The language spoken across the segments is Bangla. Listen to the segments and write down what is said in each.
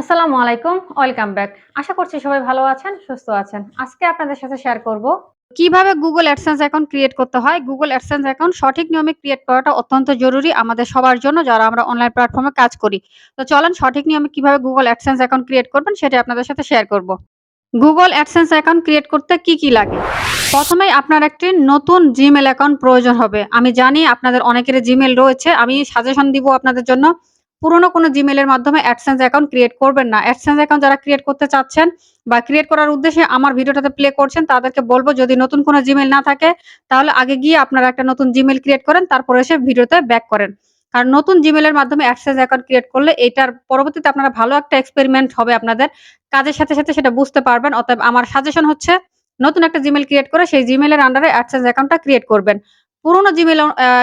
আসসালামু আলাইকুম, ওয়েলকাম ব্যাক। আশা করছি সবাই ভালো আছেন, সুস্থ আছেন। আজকে আপনাদের সাথে শেয়ার করব কীভাবে গুগল অ্যাডসেন্স অ্যাকাউন্ট ক্রিয়েট করতে হয়। গুগল অ্যাডসেন্স অ্যাকাউন্ট সঠিক নিয়মে ক্রিয়েট করাটা অত্যন্ত জরুরি আমাদের সবার জন্য, যারা আমরা অনলাইন প্ল্যাটফর্মে কাজ করি। তো চলেন, সঠিক নিয়মে কীভাবে গুগল অ্যাডসেন্স অ্যাকাউন্ট ক্রিয়েট করবেন সেটা আপনাদের সাথে শেয়ার করব। গুগল অ্যাডসেন্স অ্যাকাউন্ট ক্রিয়েট করতে কি কি লাগে? প্রথমেই আপনার একটি নতুন জিমেল অ্যাকাউন্ট প্রয়োজন হবে। আমি জানি আপনাদের অনেকের জিমেল রয়েছে। আমি সাজেশন দিব আপনাদের জন্য। পুরোনো কোনো জিমেলের মাধ্যমে অ্যাডসেন্স অ্যাকাউন্ট ক্রিয়েট করবেন না। অ্যাডসেন্স অ্যাকাউন্ট যারা ক্রিয়েট করতে চাচ্ছেন বা ক্রিয়েট করার উদ্দেশ্যে আমার ভিডিওটাতে প্লে করছেন, তাদেরকে বলব যদি নতুন কোনো জিমেল না থাকে, তাহলে আগে গিয়ে আপনারা একটা নতুন জিমেল ক্রিয়েট করেন, তারপরে এসে ভিডিওতে ব্যাক করেন। কারণ নতুন জিমেলের মাধ্যমে অ্যাডসেন্স অ্যাকাউন্ট ক্রিয়েট করলে এটার পরবর্তীতে আপনারা ভালো একটা এক্সপেরিমেন্ট হবে আপনাদের। কাজের সাথে সাথে সেটা বুঝতে পারবেন। অতএব আমার সাজেশন হচ্ছে, নতুন একটা জিমেল ক্রিয়েট করে সেই জিমেলের আন্ডারে অ্যাডসেন্স অ্যাকাউন্টটা ক্রিয়েট করবেন। পুরোনো জিমেল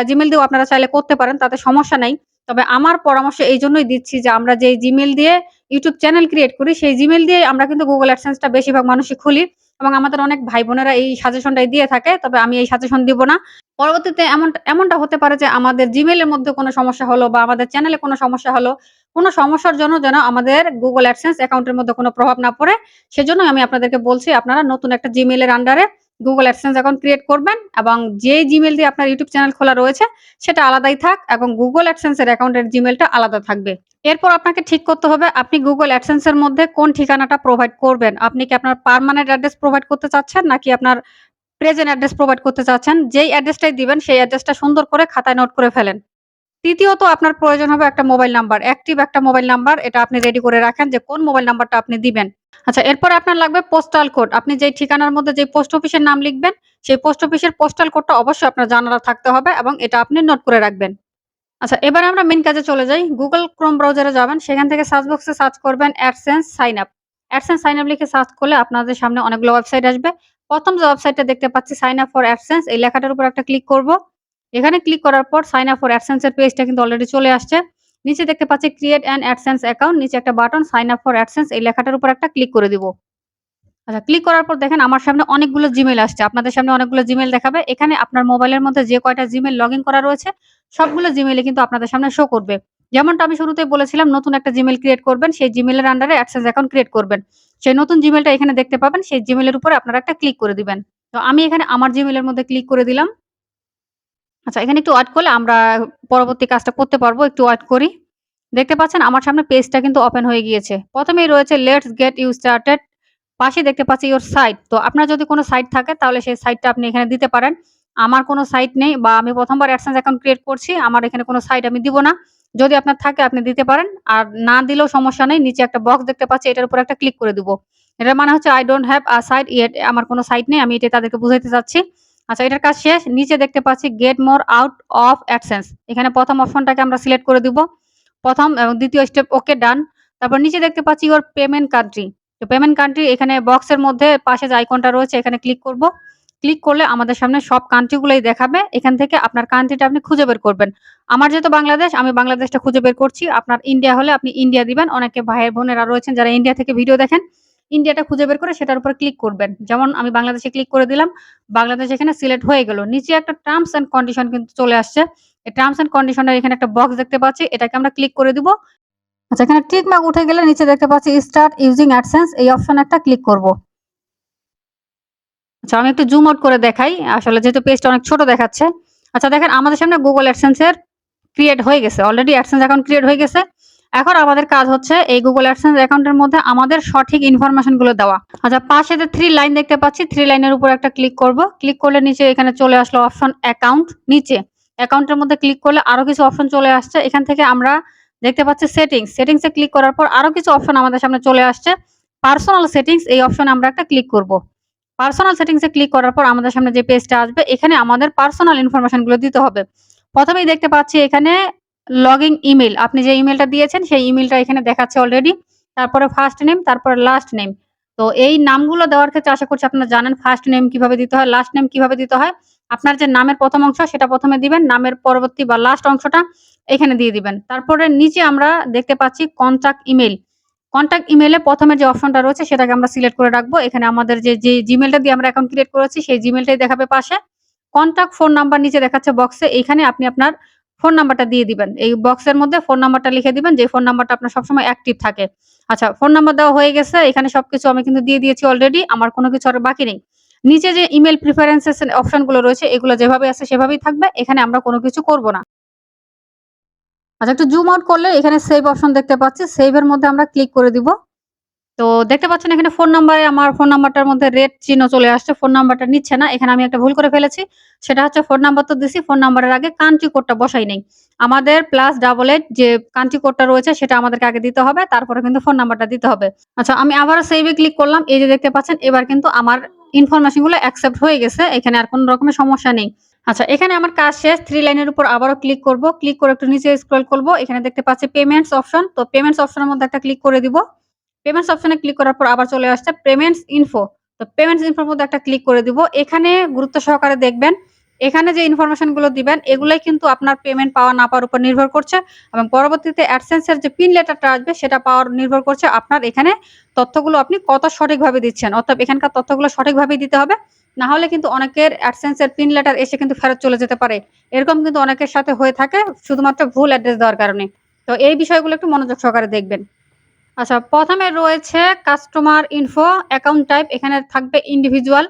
জিমেল দিয়েও আপনারা চাইলে করতে পারেন, তাতে সমস্যা নাই। তবে আমার পরামর্শ এই জন্যই দিচ্ছি যে আমরা যেই জিমেল দিয়ে ইউটিউব চ্যানেল ক্রিয়েট করি, সেই জিমেল দিয়ে আমরা কিন্তু গুগল অ্যাডসেন্সটা বেশিরভাগ মানুষই খুলি এবং আমাদের অনেক ভাই বোনেরা এই সাজেশনটাই দিয়ে থাকে, তবে আমি এই সাজেশন দিব না। পরবর্তীতে এমন, এমনটা হতে পারে যে আমাদের জিমেলের মধ্যে কোনো সমস্যা হলো বা আমাদের চ্যানেলে কোনো সমস্যা হলো, কোনো সমস্যার জন্য যেন আমাদের গুগল অ্যাডসেন্স অ্যাকাউন্টের মধ্যে কোনো প্রভাব না পড়ে সেজন্য আমি আপনাদেরকে বলছি আপনারা নতুন একটা জিমেলের আন্ডারে গুগল অ্যাডসেন্স অ্যাকাউন্ট ক্রিয়েট করবেন এবং যে জিমেল দিয়ে আপনার ইউটিউব চ্যানেল খোলা রয়েছে, সেটা আলাদাই থাক এবং গুগল অ্যাডসেন্স এর অ্যাকাউন্টের জিমেলটা আলাদা থাকবে। এরপর আপনাকে ঠিক করতে হবে, আপনি গুগল অ্যাডসেন্স এর মধ্যে কোন ঠিকানাটা প্রোভাইড করবেন? আপনি কি আপনার পার্মানেন্ট অ্যাড্রেস প্রোভাইড করতে চাচ্ছেন, নাকি আপনার প্রেজেন্ট অ্যাড্রেস প্রোভাইড করতে চাচ্ছেন? যেই অ্যাড্রেসটাই দিবেন, সেই অ্যাড্রেসটা সুন্দর করে খাতায় নোট করে ফেলেন। তৃতীয়ত আপনার প্রয়োজন হবে একটা মোবাইল নাম্বার অ্যাক্টিভ একটা মোবাইল নাম্বার এটা আপনি রেডি করে রাখেন যে কোন মোবাইল নাম্বারটা আপনি দিবেন। আচ্ছা এরপর আপনার লাগবে পোস্টাল কোড আপনি যেই ঠিকানার মধ্যে যে পোস্ট অফিসের নাম লিখবেন, সেই পোস্ট অফিসের পোস্টাল কোডটা অবশ্যই আপনার জানালা থাকতে হবে এবং এটা আপনি নোট করে রাখবেন। আচ্ছা এবার আমরা মেন কাজে চলে যাই। গুগল ক্রোম ব্রাউজারে যাবেন। সেখান থেকে সার্চ বক্সে সার্চ করবেন AdSense sign up AdSense sign up লিখে সার্চ করলে আপনাদের সামনে অনেকগুলো ওয়েবসাইট আসবে। প্রথম যে ওয়েবসাইটটা দেখতে পাচ্ছি সাইন আপ ফর অ্যাডসেন্স এই লেখাটার উপর একটা ক্লিক করব। এখানে ক্লিক করার পর সাইন আপ ফর অ্যাডসেন্স এর পেজটা কিন্তু অলরেডি চলে আসছে। নিচে দেখতে পাচ্ছি ক্রিয়েট অ্যান অ্যাডসেন্স অ্যাকাউন্ট নিচে একটা button sign up for AdSense এই লেখাটার উপর একটা ক্লিক করে দিব। আচ্ছা ক্লিক করার পর দেখেন আমার সামনে অনেকগুলো জিমেল আসছে। আপনাদের সামনে অনেকগুলো জিমেল দেখাবে। এখানে আপনার মোবাইলের মধ্যে যে কয়টা জিমেল লগ করা রয়েছে, সবগুলো জিমেলে কিন্তু আপনাদের সামনে শো করবে। যেমনটা আমি শুরুতেই বলেছিলাম, নতুন একটা জিমেল ক্রিয়েট করবেন, সেই জিমেলের আন্ডারে অ্যাডসেন্স অ্যাকাউন্ট ক্রিয়েট করবেন। সেই নতুন জিমেলটা এখানে দেখতে পাবেন, সেই জিমেলের উপরে আপনারা একটা ক্লিক করে দিবেন। তো আমি এখানে আমার জিমেলের মধ্যে ক্লিক করে দিলাম। আচ্ছা এখানে একটু ওয়েট করলে আমরা পরবর্তী কাজটা করতে পারব, একটু ওয়েট করি। দেখতে পাচ্ছেন আমার সামনে পেজটা কিন্তু ওপেন হয়ে গিয়েছে। প্রথমেই রয়েছে লেটস গেট ইউ স্টার্টেড পাশে দেখতে পাচ্ছি ইওর সাইট তো আপনার যদি কোনো সাইট থাকে, তাহলে সেই সাইটটা আপনি এখানে দিতে পারেন। আমার কোনো সাইট নেই বা আমি প্রথমবার অ্যাডসেন্স অ্যাকাউন্ট ক্রিয়েট করছি, আমার এখানে কোনো সাইট আমি দিব না। যদি আপনার থাকে, আপনি দিতে পারেন। আর না দিলেও সমস্যা নেই, নিচে একটা বক্স দেখতে পাচ্ছি, এটার উপর একটা ক্লিক করে দিব। এটার মানে হচ্ছে I don't have a site yet আমার কোনো সাইট নেই, আমি এটা তাদেরকে বুঝাইতে চাচ্ছি। আচ্ছা এটার কাজ শেষ। নিচে দেখতে পাচ্ছি get more out of AdSense এখানে প্রথম অপশনটাকে আমরা সিলেক্ট করে দিব। প্রথম এবং দ্বিতীয় স্টেপ ওকে ডান তারপর নিচে দেখতে পাচ্ছি ইওর পেমেন্ট কান্ট্রি তো পেমেন্ট কান্ট্রি এখানে বক্সের মধ্যে পাশে যে আইকনটা রয়েছে, এখানে ক্লিক করব। ক্লিক করলে আমাদের সামনে সব কান্ট্রিগুলোই দেখাবে। এখান থেকে আপনার কান্ট্রিটা আপনি খুঁজে বের করবেন। আমার যেহেতু বাংলাদেশ, আমি বাংলাদেশটা খুঁজে বের করছি। আপনার ইন্ডিয়া হলে আপনি ইন্ডিয়া দিবেন। অনেকে ভাইয়ের বোনেরা রয়েছেন যারা ইন্ডিয়া থেকে ভিডিও দেখেন। ইন্ডিয়াটা খুঁজে বের করে সেটার উপর ক্লিক করবেন। যেমন আমি বাংলাদেশে ক্লিক করে দিলাম, বাংলাদেশ এখানে সিলেক্ট হয়ে গেল। নিচে একটা টার্মস এন্ড কন্ডিশন কিন্তু চলে আসছে। এই টার্মস এন্ড কন্ডিশনের এখানে একটা বক্স দেখতে পাচ্ছি, এটাকে আমরা ক্লিক করে দিব। আচ্ছা এখানে টিক মার্ক উঠে গেলে নিচে দেখতে পাচ্ছি স্টার্ট ইউজিং অ্যাডসেন্স এই অপশন একটা ক্লিক করব। আচ্ছা আমি একটু জুম আউট করে দেখাই। আসলে যেহেতু পেজটা অনেক ছোট দেখাচ্ছে। আচ্ছা দেখেন আমাদের সামনে গুগল অ্যাডসেন্স এর ক্রিয়েট হয়ে গেছে। অলরেডি অ্যাডসেন্স অ্যাকাউন্ট ক্রিয়েট হয়ে গেছে। এখন আমাদের কাজ হচ্ছে এই গুগল অ্যাডসেন্স অ্যাকাউন্টের মধ্যে আমাদের সঠিক ইনফরমেশনগুলো দেওয়া। আচ্ছা পাশে যে থ্রি লাইন দেখতে পাচ্ছি থ্রি লাইনের উপর একটা ক্লিক করব। ক্লিক করলে নিচে এখানে চলে আসলো অপশন অ্যাকাউন্ট নিচে। অ্যাকাউন্টের মধ্যে ক্লিক করলে আরও কিছু অপশন চলে আসছে। এখান থেকে আমরা দেখতে পাচ্ছি সেটিংস সেটিংস এ ক্লিক করার পর আরও কিছু অপশন আমাদের সামনে চলে আসছে। পার্সোনাল সেটিংস এই অপশনে আমরা একটা ক্লিক করব। পার্সোনাল সেটিংস এ ক্লিক করার পর আমাদের সামনে যে পেজটা আসবে, এখানে আমাদের পার্সোনাল ইনফরমেশনগুলো দিতে হবে। প্রথমেই দেখতে পাচ্ছি এখানে লগইন ইমেল। আপনি যে ইমেলটা দিয়েছেন, সেই ইমেলটা এখানে দেখাচ্ছে অলরেডি তারপরে ফার্স্ট নেম তারপরে লাস্ট নেম তো এই নামগুলো দেওয়ার ক্ষেত্রে আশা করছি আপনারা জানেন ফার্স্ট নেম কীভাবে দিতে হয় লাস্ট নেম কীভাবে দিতে হয়। আপনার যে নামের প্রথম অংশ, সেটা প্রথমে দিবেন। নামের পরবর্তী বা লাস্ট অংশটা এখানে দিয়ে দিবেন। তারপরে নিচে আমরা দেখতে পাচ্ছি কন্ট্যাক্ট ইমেল কন্ট্যাক্ট ইমেলে প্রথমে যে অপশনটা রয়েছে, সেটাকে আমরা সিলেক্ট করে রাখব। এখানে আমাদের যে যে জিমেলটা দিয়ে আমরা অ্যাকাউন্ট ক্রিয়েট করেছি, সেই জিমেলটাই দেখাবে পাশে। কন্ট্যাক্ট ফোন নাম্বার নিচে দেখাচ্ছে বক্সে এখানে আপনি আপনার ফোন নাম্বারটা দিয়ে দিবেন। এই বক্সের মধ্যে ফোন নাম্বারটা লিখে দিবেন, যে ফোন নাম্বারটা আপনার সবসময় অ্যাক্টিভ থাকে। আচ্ছা ফোন নাম্বার দেওয়া হয়ে গেছে, এখানে সবকিছু আমি কিন্তু দিয়ে দিয়েছি অলরেডি আমার কোনো কিছু আর বাকি নেই। নিচে যে ইমেল প্রিফারেন্সেস অপশনগুলো রয়েছে, এগুলো যেভাবে আছে সেভাবেই থাকবে, এখানে আমরা কোনো কিছু করব না। আচ্ছা একটু জুম আউট করলে এখানে সেভ অপশন দেখতে পাচ্ছি সেভের মধ্যে আমরা ক্লিক করে দিব। তো দেখতে পাচ্ছেন এখানে ফোন নাম্বারে আমার ফোন নাম্বারটার মধ্যে রেড চিহ্ন চলে আসছে ফোন নাম্বারটা নিচ্ছে না। এখানে আমি একটা ভুল করে ফেলেছি। সেটা হচ্ছে ফোন নাম্বার তো দিছি ফোন নাম্বারের আগে কান্ট্রি কোডটা বসাই নেই। আমাদের প্লাস ডাবল এইট যে কান্ট্রি কোডটা রয়েছে, সেটা আমাদেরকে আগে দিতে হবে, তারপরে কিন্তু ফোন নাম্বারটা দিতে হবে। আচ্ছা আমি আবার সেভে ক্লিক করলাম, এই যে দেখতে পাচ্ছেন, এবার কিন্তু আমার ইনফরমেশনগুলো অ্যাকসেপ্ট হয়ে গেছে, এখানে আর কোনো রকমের সমস্যা নেই। আচ্ছা এখানে আমার কাজ শেষ থ্রি লাইনের উপর আবারও ক্লিক করব ক্লিক করে একটু নিচে স্ক্রল করব, এখানে দেখতে পাচ্ছি পেমেন্টস অপশন তো পেমেন্টস অপশনের মধ্যে একটা ক্লিক করে দিব। পেমেন্টস অপশনে ক্লিক করার পর আবার চলে আসছে পেমেন্টস ইনফো তো পেমেন্টস ইনফোর মধ্যে একটা ক্লিক করে দিব। এখানে গুরুত্ব সহকারে দেখবেন, এখানে যে ইনফরমেশনগুলো দিবেন, এগুলাই কিন্তু আপনার পেমেন্ট পাওয়া না পাওয়ার উপর নির্ভর করছে এবং পরবর্তীতে অ্যাডসেন্সের যে পিন লেটারটা আসবে, সেটা পাওয়ার নির্ভর করছে আপনার এখানে তথ্যগুলো আপনি কত সঠিকভাবে দিচ্ছেন। অর্থাৎ এখানকার তথ্যগুলো সঠিকভাবেই দিতে হবে। না হলে কিন্তু অনেকের অ্যাডসেন্সের পিন লেটার এসে কিন্তু ফেরত চলে যেতে পারে। এরকম কিন্তু অনেকের সাথে হয়ে থাকে, শুধুমাত্র ভুল অ্যাড্রেস দেওয়ার কারণে। তো এই বিষয়গুলো একটু মনোযোগ সহকারে দেখবেন। আচ্ছা প্রথমে রয়েছে কাস্টমার ইনফো অ্যাকাউন্ট টাইপ এখানে থাকবে ইন্ডিভিজুয়াল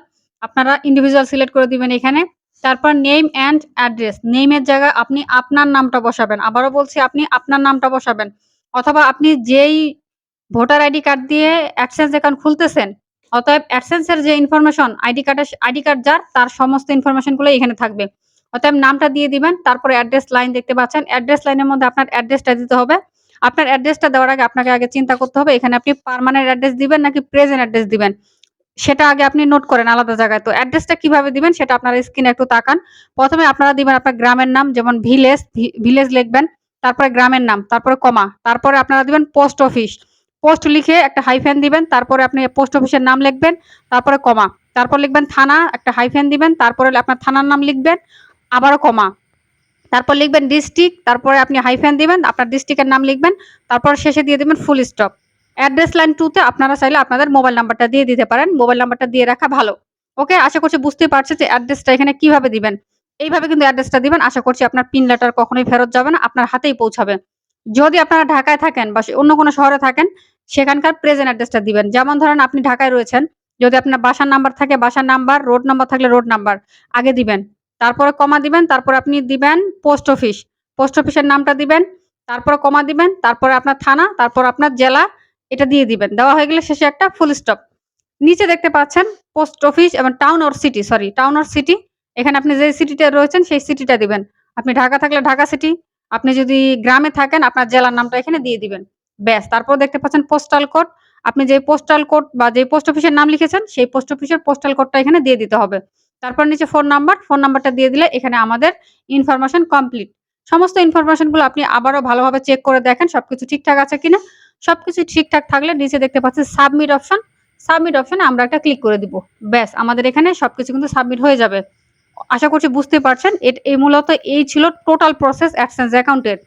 আপনারা ইন্ডিভিজুয়াল সিলেক্ট করে দিবেন এখানে। তারপর নেম অ্যান্ড অ্যাড্রেস নেমের জায়গায় আপনি আপনার নামটা বসাবেন। আবারও বলছি, আপনি আপনার নামটা বসাবেন। অথবা আপনি যেই ভোটার আইডি কার্ড দিয়ে অ্যাডসেন্স অ্যাকাউন্ট খুলতেছেন, অতএব অ্যাডসেন্সের যে ইনফরমেশন আইডি কার্ডের আইডি কার্ড যার, তার সমস্ত ইনফরমেশনগুলো এখানে থাকবে। অতএব নামটা দিয়ে দিবেন, তারপরে অ্যাড্রেস লাইন দেখতে পাচ্ছেন। অ্যাড্রেস লাইনের মধ্যে আপনার অ্যাড্রেসটা দিতে হবে। আপনার অ্যাড্রেসটা দেওয়ার আগে আপনাকে আগে চিন্তা করতে হবে, এখানে আপনি পার্মানেন্ট অ্যাড্রেস দিবেন নাকি প্রেজেন্ট অ্যাড্রেস দিবেন? সেটা আগে আপনি নোট করেন আলাদা জায়গায়। তো অ্যাড্রেসটা কীভাবে দিবেন সেটা আপনার স্ক্রিনে একটু তাকান। প্রথমে আপনারা দিবেন আপনার গ্রামের নাম, যেমন ভিলেজ ভিলেজ লিখবেন, তারপরে গ্রামের নাম, তারপরে কমা তারপরে আপনারা দিবেন পোস্ট অফিস পোস্ট লিখে একটা হাইফেন দিবেন, তারপরে আপনি পোস্ট অফিসের নাম লিখবেন, তারপরে কমা তারপর লিখবেন থানা, একটা হাইফেন দিবেন, তারপরে আপনার থানার নাম লিখবেন, আবারও কমা তারপর লিখবেন ডিস্ট্রিক্ট তারপরে আপনি হাইফেন দিবেন, আপনার ডিস্ট্রিক্টের নাম লিখবেন, তারপর শেষে দিয়ে দিবেন ফুল স্টপ অ্যাড্রেস লাইন টুতে আপনারা চাইলে আপনাদের মোবাইল নাম্বারটা দিয়ে দিতে পারেন মোবাইল নাম্বারটা দিয়ে রাখা ভালো। ওকে আশা করছি বুঝতে পারছেন যে অ্যাড্রেসটা এখানে কীভাবে দিবেন। এইভাবে কিন্তু অ্যাড্রেসটা দিবেন, আশা করছি আপনার পিন লেটার কখনোই ফেরত যাবে না, আপনার হাতেই পৌঁছাবে। যদি আপনারা ঢাকায় থাকেন বা অন্য কোনো শহরে থাকেন, সেখানকার প্রেজেন্ট অ্যাড্রেসটা দিবেন। যেমন ধরেন আপনি ঢাকায় রয়েছেন, যদি আপনার বাসার নাম্বার থাকে, বাসার নাম্বার রোড নাম্বার থাকলে রোড নাম্বার আগে দিবেন। তারপরে কমা দিবেন, তারপর আপনি দিবেন পোস্ট অফিস। পোস্ট অফিসের নামটা দিবেন, তারপরে কমা দিবেন, তারপরে আপনার থানা, তারপর আপনার জেলা, এটা দিয়ে দিবেন। দেওয়া হয়ে গেলে শেষে একটা ফুল স্টপ নিচে দেখতে পাচ্ছেন পোস্ট অফিস এবং town or city sorry town or city এখানে আপনি যে সিটিতে রয়েছেন, সেই সিটিটা দিবেন। আপনি ঢাকা থাকলে ঢাকা সিটি আপনি যদি গ্রামে থাকেন, আপনার জেলার নামটা এখানে দিয়ে দিবেন। ব্যাস, তারপর দেখতে পাচ্ছেন পোস্টাল কোড আপনি যে পোস্টাল কোড বা যে পোস্ট অফিসের নাম লিখেছেন, সেই পোস্ট অফিসের পোস্টাল কোডটা এখানে দিয়ে দিতে হবে। তারপর নিচে ফোন নাম্বার ফোন নাম্বারটা দিয়ে দিলে এখানে আমাদের ইনফরমেশন কমপ্লিট সমস্ত ইনফরমেশনগুলো আপনি আবারও ভালোভাবে চেক করে দেখেন, সবকিছু ঠিকঠাক আছে কিনা। সবকিছু ঠিকঠাক থাকলে নিচে দেখতে পাচ্ছি সাবমিট অপশন সাবমিট অপশনে আমরা একটা ক্লিক করে দিব। ব্যাস, আমাদের এখানে সবকিছু কিন্তু সাবমিট হয়ে যাবে। আশা করছি বুঝতে পারছেন এই মূলত এই ছিল টোটাল প্রসেস অ্যাডসেন্স অ্যাকাউন্টের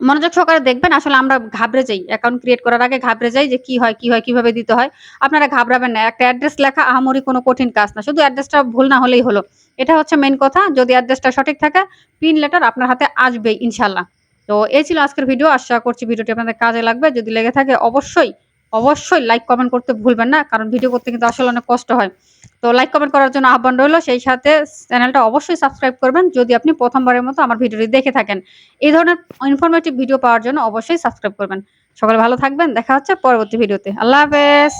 মনোযোগ সহকারে দেখবেন, আসলে আমরা ঘাবড়ে যাই। অ্যাকাউন্ট ক্রিয়েট করার আগে ঘাবড়ে যাই যে কি হয় কি হয়, কীভাবে দিতে হয়। আপনারা ঘাবড়াবেন না। একটা অ্যাড্রেস লেখা আহামরি কোনো কঠিন কাজ না। শুধু অ্যাড্রেসটা ভুল না হলেই হলো। এটা হচ্ছে মেন কথা। যদি অ্যাড্রেসটা সঠিক থাকে পিন লেটার আপনার হাতে আসবেই ইনশাল্লাহ তো এই ছিল আজকের ভিডিও আশা করছি ভিডিওটি আপনাদের কাজে লাগবে। যদি লেগে থাকে, অবশ্যই অবশ্যই লাইক কমেন্ট করতে ভুলবেন না, কারণ ভিডিও করতে কিন্তু আসলে অনেক কষ্ট হয়। তো লাইক কমেন্ট করার জন্য আহ্বান রইল, সেই সাথে চ্যানেলটা অবশ্যই সাবস্ক্রাইব করবেন, যদি আপনি প্রথমবারের মতো আমার ভিডিওটি দেখে থাকেন। এই ধরনের ইনফরমেটিভ ভিডিও পাওয়ার জন্য অবশ্যই সাবস্ক্রাইব করবেন। সকালে ভালো থাকবেন, দেখা হচ্ছে পরবর্তী ভিডিওতে আল্লাহ হাফেজ!